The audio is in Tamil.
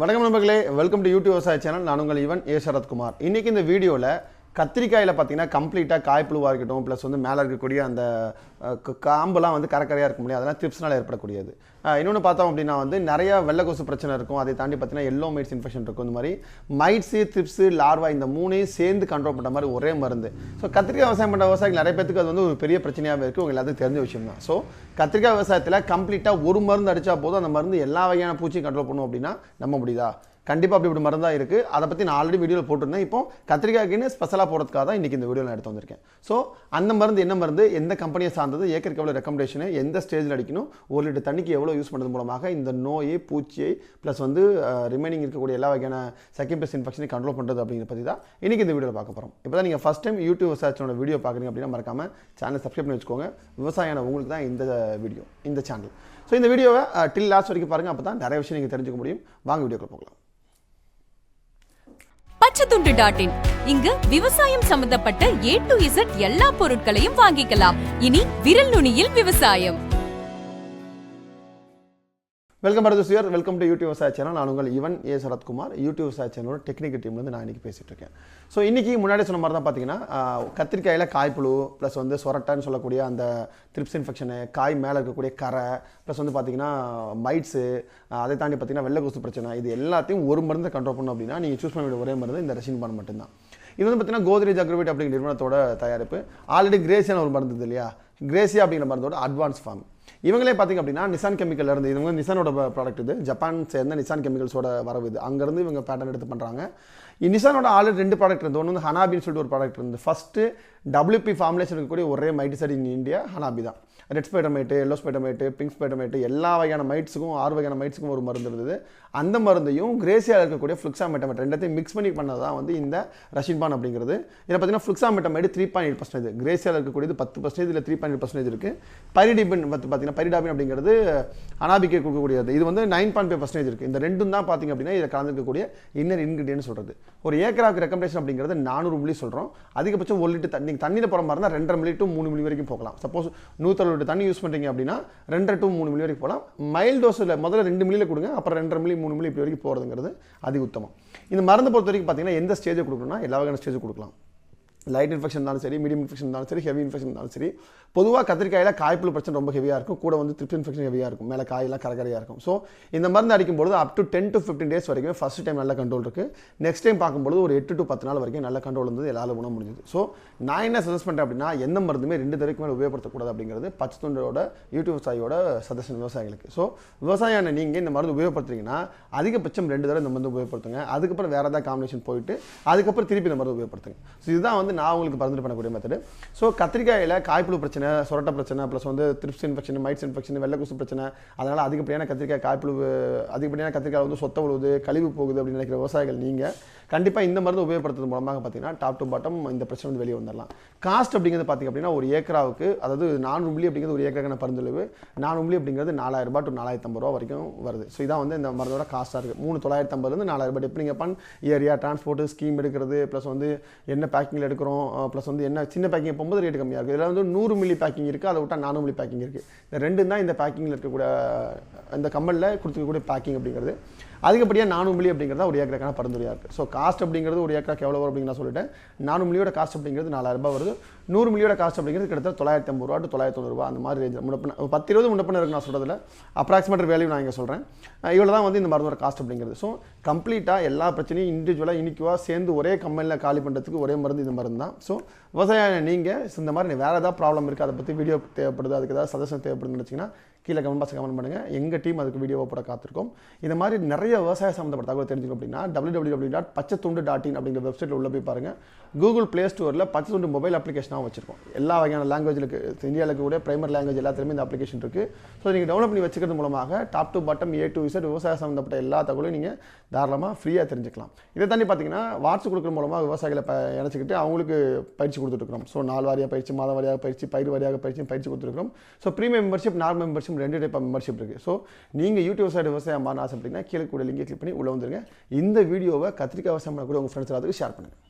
வணக்கம் நண்பர்களே வெல்கம் டு யூடியூப் விவசாய சேனல் நான் உங்கள் இவன் ஏ சரத்குமார். இன்னைக்கு இந்த வீடியோவில் கத்திரிக்காயில் பார்த்தீங்கன்னா கம்ப்ளீட்டாக காய்ப்புழுவாக இருக்கட்டும் ப்ளஸ் வந்து மேலே இருக்கக்கூடிய அந்த காம்பெல்லாம் வந்து கரக்கரையாக இருக்க முடியாது. அதெல்லாம் ட்ரிப்ஸ்னால் ஏற்படக்கூடியது. இன்னொன்று பார்த்தோம் அப்படின்னா வந்து நிறைய வெள்ளை பிரச்சனை இருக்கும். அதை தாண்டி பார்த்தீங்கன்னா எல்லோ மைட்ஸ் இன்ஃபெக்ஷன் இருக்கும். இந்த மாதிரி மைட்ஸு த்ரிப்ஸு லார்வா இந்த மூணையும் சேர்ந்து கண்ட்ரோல் பண்ணுற மாதிரி ஒரே மருந்து. ஸோ கத்திரிக்காய் விவசாயம் பண்ணுற விவசாயிகள் நிறைய பேத்துக்கு அது வந்து ஒரு பெரிய பிரச்சனையாகவே இருக்குது உங்களுக்கு எல்லாத்துக்கும் தெரிஞ்ச விஷயம் தான். ஸோ கத்திரிக்காய் விவசாயத்தில் கம்ப்ளீட்டாக ஒரு மருந்து அடித்தா போதும். அந்த மருந்து எல்லா வகையான பூச்சியும் கண்ட்ரோல் பண்ணும் அப்படின்னா நம்ப முடியுதா? கண்டிப்பாக அப்படி இப்படி மருந்தாக இருக்குது அதை பற்றி நான் ஆல்ரெடி வீடியோவில் போட்டிருந்தேன். இப்போ கத்திரிக்காய்க்குன்னு ஸ்பெஷலாக போகிறதுக்காக தான் இன்றைக்கி இந்த வீடியோவில் எடுத்து வந்திருக்கேன். ஸோ அந்த மருந்து என்ன மருந்து எந்த கம்பெனியை சார்ந்தது ஏக்கருக்கு எவ்வளோ ரெக்கமெண்டேஷனு எந்த ஸ்டேஜில் அடிக்கணும் ஒரு லிட்டர் தண்ணிக்கு எவ்வளோ யூஸ் பண்ணுறது மூலமாக இந்த நோயை பூச்சியை ப்ளஸ் வந்து ரிமைனிங் இருக்கக்கூடிய எல்லா வகையான செகண்ட் பெஸ்ட் இன்ஃபெக்ஷனை கண்ட்ரோல் பண்ணுறது அப்படிங்கிற பற்றி தான் இன்றைக்கி இந்த வீடியோவில் பார்க்க போகிறோம் இப்போ தான் நீங்கள் ஃபஸ்ட் டைம் யூடியூப் விவசாயத்தோட வீடியோ பார்க்குறீங்க அப்படின்னா மறக்காமல் சேனல் சப்ஸ்கிரைப் பண்ணி வச்சுக்கோங்க. விவசாயம் உங்களுக்கு தான் இந்த வீடியோ இந்த சேனல் ஸோ இந்த வீடியோவை டில் லாஸ்ட் வரைக்கும் பாருங்கள் அப்போ தான் நிறைய விஷயம் நீங்கள் தெரிஞ்சுக்க முடியும். வாங்க வீடியோக்குள்ள போகலாம். பச்சைத்துண்டு டாட் இன் இங்கு விவசாயம் சம்பந்தப்பட்ட ஏ டு இசட் எல்லா பொருட்களையும் வாங்கிக்கலாம். இனி விரல் நுனியில் விவசாயம். வெல்கம் பரது சுயர் வெல்கம் டு யூடியூப் விவசாய சேனல் நான் உங்கள் இவன் ஏ சரத்குமார் யூடியூப் விவசாய சேனலோட டெக்னிக்கல் டீம்லேருந்து நான் இன்றைக்கி பேசிகிட்டு இருக்கேன். ஸோ இன்றைக்கி முன்னாடி சொன்ன மாதிரி தான் பார்த்தீங்கன்னா கத்திரிக்காயில் காய்ப்புழு ப்ளஸ் வந்து சொரட்டான்னு சொல்லக்கூடிய அந்த த்ரிப்ஸ் இன்ஃபெக்ஷனு காய் மேலே இருக்கக்கூடிய கரை ப்ளஸ் வந்து பார்த்தீங்கன்னா மைட்ஸு அதை தாண்டி பார்த்தீங்கன்னா வெள்ளை கொசு பிரச்சனை இது எல்லாத்தையும் ஒரு மருந்து கண்ட்ரோல் பண்ணணும் அப்படின்னா நீங்கள் சூஸ் பண்ண வேண்டிய ஒரே மருந்து இந்த ரெசின் பான் மட்டும்தான். இது வந்து பார்த்தீங்கன்னா கோத்ரேஜ் அக்ரோவேட் அப்படிங்கிற நிறுவனத்தோட தயாரிப்பு. ஆல்ரெடி கிரேசியான ஒரு மருந்து இருந்தது இல்லையா? கிரேசியா அப்படிங்கிற மருந்தோட அட்வான்ஸ் ஃபார்ம் இவங்களே பார்த்தீங்க அப்படின்னா நிசான் கெமிக்கல் இருந்து இவங்க நிசானோட ப்ராடக்ட் இது. ஜப்பான் சேர்ந்த நிசான் கெமிக்கல்ஸோட வரவு இது. அங்கேருந்து இவங்க பேட்டர்ன் எடுத்து பண்ணுறாங்க நிசானோட ஆல்ரெடி ரெண்டு ப்ராடக்ட் இருந்து ஒன்று வந்து ஹனாபின்னு சொல்லிட்டு ஒரு ப்ராடக்ட் இருந்து. ஃபஸ்ட்டு டபிள்யூபி ஃபார்முலேஷன் இருக்கக்கூடிய ஒரே மைட்டிசைட் இன் இந்தியா ஹனாபி தான். Red spider mite yellow spider mite pink spider mite எல்லா வகையான மைட்ஸுக்கும் ஆறு வகையான மைட்ஸுக்கும் ஒரு மருந்து இருந்தது. அந்த மருந்தையும் கிரேசியாக இருக்கக்கூடிய ஃப்ளுக்ஸாமெட்டமேட் ரெண்டத்தையும் மிக்ஸ் பண்ணி பண்ணது தான் வந்து இந்த ரஷின்பான் அப்படிங்கிறது. இதில் பார்த்தீங்கன்னா fluxametamide three point eight percentage கிரேசியாவில் இருக்கக்கூடியது பத்து பர்சன்டேஜ் இல்லை த்ரீ பாயிண்ட் எயிட் பர்சன்டேஜ் இருக்குது பரிடிபின் பார்த்து பார்த்தீங்கன்னா பைரிடாபின் அப்படிங்கிறது அனாபிக்கை கொடுக்கக்கூடியது. இது வந்து நைன் பாயிண்ட் ஃபைவ் பர்சன்டேஜ் இருக்குது இந்த ரெண்டும் தான் பார்த்தீங்க அப்படின்னா இதை கலந்துருக்கக்கூடிய இன்னர் இன்கிரிடியன்ட் சொல்கிறது ஒரு ஏக்கராவுக்கு ரெக்கமெண்டேஷன் அப்படிங்கிறது நானூறு மில்லி சொல்கிறோம் அதிகபட்சம் ஒரு லிட்டர் தண்ணி தண்ணியில் போகிற மாதிரி இருந்தால் ரெண்டரை மில்லி டு மூணு மில்லி வரைக்கும் போகலாம். சப்போஸ் நூற்றறுபது லிட்டர் தண்ணி யூஸ் பண்ணுறீங்க அப்படின்னா ரெண்டரை டு மூணு மில்லி வரைக்கும் போகலாம். மைல் டோஸில் முதல்ல ரெண்டு மில்லியில் கொடுங்க அப்புறம் ரெண்டரை மில்லி மூணு மில்லி இப்படி வரைக்கும் போகிறதுங்கிறது அதி உத்தமம். இந்த மருந்து பொறுத்த வரைக்கும் பார்த்தீங்கன்னா எந்த ஸ்டேஜை கொடுக்கணும்னா எல்லா வகையான ஸ்டேஜ் கொடுக்கலாம். லைட் இன்ஃபெக்ஷன் இருந்தாலும் சரி மீடியம் இன்ஃபெக்ஷன் இருந்தாலும் சரி ஹெவி இன்ஃபெக்ஷன் இருந்தாலும் சரி பொதுவாக கத்திரிக்காயில் காய்ப்புழு பிரச்சனை ரொம்ப ஹெவியாக இருக்கும். கூட வந்து த்ரிப்ஸ் இன்ஃபெக்ஷன் ஹெவியாக இருக்கும். மேலே காயெல்லாம் கரகரையாக இருக்கும். ஸோ இந்த மருந்து அடிக்கும்போது up to ten to fifteen days வரைக்கும் ஃபஸ்ட் டைம் நல்ல கண்ட்ரோல் இருக்குது நெக்ஸ்ட் டைம் பார்க்கும்போது ஒரு எட்டு டு பத்து நாள் வரைக்கும் நல்ல கண்ட்ரோல் இருந்தது. எல்லாரும் உணவு முடிஞ்சது. ஸோ நான் என்ன சஜஸ்ட் பண்ணுறேன் அப்படின்னா எந்த மருந்துமே ரெண்டு தடவைக்கு மேலே உபயோகப்படுத்தக்கூடாது அப்படிங்கிறது பச்சை துண்டோட யூடியூப் விவசாயியோட சஜஷன் விவசாயிகளுக்கு. ஸோ விவசாயம் நீங்கள் இந்த மருந்து உபயோகப்படுத்துறீங்கன்னா அதிகபட்சம் ரெண்டு தடவை இந்த மருந்து உபயோகப்படுத்துங்க. அதுக்கப்புறம் வேறு ஏதாவது காம்பினேஷன் போயிட்டு அதுக்கப்புறம் திருப்பி இந்த மருந்து உபயோகப்படுத்துங்க. ஸோ இதுதான் வந்து நான் உங்களுக்கு பரிந்துரை பண்ணக்கூடிய மெத்தடு ஸோ கத்திரிக்காயில் காய்ப்புழு பிரச்சனை சொரட்ட பிரச்சனை ப்ளஸ் வந்து த்ரிப்ஸ் இன்ஃபெக்ஷன் மைட்ஸ் இன்ஃபெக்ஷன் வெள்ளக்கூசு பிரச்சனை அதனால் அதிகப்படியான கத்திரிக்காய் காய்ப்புழு அதிகப்படியான கத்திரிக்காய் வந்து சொத்த உழுவுது கழிவு போகுது அப்படின்னு நினைக்கிற விவசாயிகள் நீங்கள் கண்டிப்பாக இந்த மருந்து உபயோகப்படுத்துறது மூலமாக பார்த்தீங்கன்னா டாப் டு பாட்டம் இந்த பிரச்சனை வந்து வெளியே வந்துடலாம் காஸ்ட் அப்படிங்கிறது பார்த்தீங்க அப்படின்னா ஒரு ஏக்கராவுக்கு அதாவது நானூறு மில்லி அப்படிங்கிறது ஒரு ஏக்கரான பரிந்துளவு நானூறு மில்லி அப்படிங்கிறது நாலாயிரம் ரூபாய் டு நாலாயிரத்தி ஐம்பது ரூபா வரைக்கும் வருது. ஸோ இதான் வந்து இந்த மருந்தோட காஸ்ட்டாக இருக்குது மூணு தொள்ளாயிரத்தம்பதுலேருந்து நாலாயிரம் ரூபாய். எப்படி நீங்கள் பண் ஏரியா டிரான்ஸ்போர்ட்டு ஸ்கீம் எடுக்கிறது ப்ளஸ் வந்து என்ன பேக்கிங்கில் எடுக்கிறோம் அப்புறம் ப்ளஸ் வந்து என்ன சின்ன பேக்கிங் போகும்போது ரேட்டு கம்மியாக இருக்குது இதில் வந்து நூறு மில்லி பேக்கிங் இருக்குது அதை விட்டால் நானூறு மில்லி பேக்கிங் இருக்குது இந்த ரெண்டு தான் இந்த பேக்கிங்கில் இருக்கக்கூடிய இந்த கம்மலில் கொடுத்துக்கக்கூடிய பேக்கிங் அப்படிங்கிறது. அதிகப்படியாக நானும் மில்லி அப்படிங்கிறது ஒரு ஏக்கருக்கான பரிந்துரையாக இருக்குது ஸோ காஸ்ட் அப்படிங்கிறது ஒரு ஏக்கராக்கு எவ்வளோ வரும் அப்படின்னு நான் சொல்லிட்டேன். நானூறு மில்லியோட காஸ்ட் அப்படிங்கிறது நாலாயிரம் ரூபாய் வருது. நூறு மில்லியோட காஸ்ட் அப்படிங்கிறது கிட்டத்தட்ட தொள்ளாயிரத்தி ஐம்பது ரூபா டு தொள்ளாயிரத்தி ரூபா அந்த மாதிரி ரேஞ்சில் முன்னப்பின பத்து இருபது முன்னப்பின இருக்கு நான் சொல்கிறதுல அப்ராக்சிமேட் வேல்யூ நான் இங்கே சொல்கிறேன் இவ்வளோ தான் வந்து இந்த மருந்தோட காஸ்ட் அப்படிங்கிறது. ஸோ கம்ப்ளீட்டாக எல்லா பிரச்சனையும் இண்டிவிஜுவலாக இனிக்குவாக சேர்ந்து ஒரே கம்பெனியில் காலி பண்ணுறதுக்கு ஒரே மருந்து இந்த மருந்து தான். ஸோ விவசாயம் நீங்கள் இந்த மாதிரி வேறு ஏதாவது ப்ராப்ளம் இருக்குது அதை பற்றி வீடியோ தேவைப்படுது அதுக்கு ஏதாவது சஜஷன் தேவைப்படுதுன்னு நினச்சிங்கன்னா கீழே கமெண்ட் பாக்ஸ் கமெண்ட் பண்ணுங்கள் எங்கள் டீம் அதுக்கு வீடியோவை போட காத்திருக்கோம். இந்த மாதிரி நிறைய விவசாய சம்மந்தப்பட்ட தகவல் தெரிஞ்சுக்கணும் அப்படின்னா டபிள்யூ டபிள்யூ டாட் பச்சை துண்டு டாட் இன் அப்படிங்கிற வெப்சைட்டில் உள்ள போய் பாருங்கள் கூகுள் ப்ளே ஸ்டோரில் பச்சை துண்டு மொபைல் அப்ளிகேஷனாகவும் வச்சிருக்கோம். எல்லா வகையான லாங்குவேஜ்களுக்கு இந்தியாவில் கூட பிரைமரி லாங்குவேஜ் எல்லாத்துலேயுமே இந்த அப்ளிகேஷன் இருக்குது ஸோ நீங்கள் டவுன்லோட் பண்ணி வச்சுக்கிறது மூலமாக top to bottom A to Z விவசாய சம்மந்தப்பட்ட எல்லா தகவலையும் நீங்கள் தாராளமாக ஃப்ரீயாக தெரிஞ்சுக்கலாம். இதை தாண்டி பார்த்தீங்கன்னா வாட்ஸ் கொடுக்குற மூலமாக விவசாயிகளை ப இணைச்சிக்கிட்டு அவங்களுக்கு பயிற்சி கொடுத்துருக்குறோம் ஸோ நாலு வாரியாக பயிற்சி மாத வாரியாக பயிற்சி பயிர் வாரியாக பயிற்சி பயிற்சி கொடுத்துருக்கோம் so premium membership normal membership ரெண்டு டைப் மெம்பர்ஷிப் இருக்குது ஸோ நீங்கள் யூடியூப் சைடு விவசாயம் மாற ஆசைப்பட்டீங்கன்னா கீழே கூட லிங்கை கிளிக் பண்ணி உள்ள வந்துருங்க. இந்த வீடியோவை கத்திரிக்காய் விவசாயம் கூட உங்கள் ஃப்ரெண்ட்ஸ் எல்லாத்துக்கும் ஷேர் பண்ணுங்கள்